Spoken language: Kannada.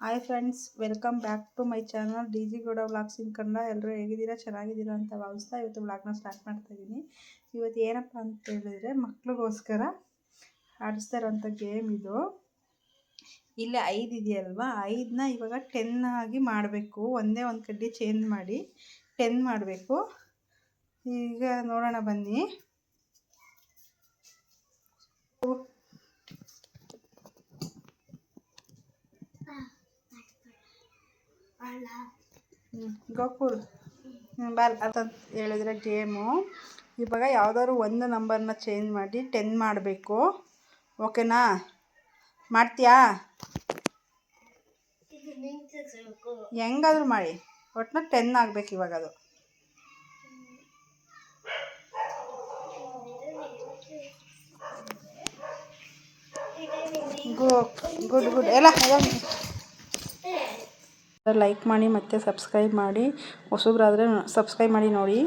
Hi friends welcome back to my channel D G Gowda vlogs in Kannada ಎಲ್ಲರೂ ಹೇಗಿದ್ದೀರಾ? ಚೆನ್ನಾಗಿದ್ದೀರಾ ಅಂತ ಭಾವಿಸ್ತಾ ಇವತ್ತು ವ್ಲಾಗ್ನ ಸ್ಟಾರ್ಟ್ ಮಾಡ್ತಾ ಇದ್ದೀನಿ ಇವತ್ತು ಏನಪ್ಪ ಅಂತ ಹೇಳಿದ್ರೆ ಮಕ್ಳಿಗೋಸ್ಕರ ಆಡಿಸ್ತಾ ಇರೋಂಥ ಗೇಮ್ ಇದು. ಇಲ್ಲೇ ಐದು ಇದೆಯಲ್ವಾ? ಐದನ್ನ ಇವಾಗ ಟೆನ್ ಆಗಿ ಮಾಡಬೇಕು. ಒಂದೇ ಒಂದು ಕಡ್ಡಿ ಚೇಂಜ್ ಮಾಡಿ ಟೆನ್ ಮಾಡಬೇಕು. ಈಗ ನೋಡೋಣ ಬನ್ನಿ. ಗೋಕುಲ್. ಬಾಲ್ ಅಂತ ಹೇಳಿದ್ರೆ ಗೇಮು. ಇವಾಗ ಯಾವುದಾದ್ರು ಒಂದು ನಂಬರ್ನ ಚೇಂಜ್ ಮಾಡಿ ಟೆನ್ ಮಾಡಬೇಕು. ಓಕೆನಾ? ಮಾಡ್ತೀಯಾ? ಹೆಂಗಾದ್ರೂ ಮಾಡಿ. ಒಟ್ಟು ಟೆನ್ ಆಗಬೇಕು ಇವಾಗ ಅದು. Good good. ಎಲ್ಲ ಲೈಕ್ ಮಾಡಿ ಮತ್ತು ಸಬ್ಸ್ಕ್ರೈಬ್ ಮಾಡಿ ಹೊಸಬ್ರಾದ್ರೆ ಸಬ್ಸ್ಕ್ರೈಬ್ ಮಾಡಿ ನೋಡಿ.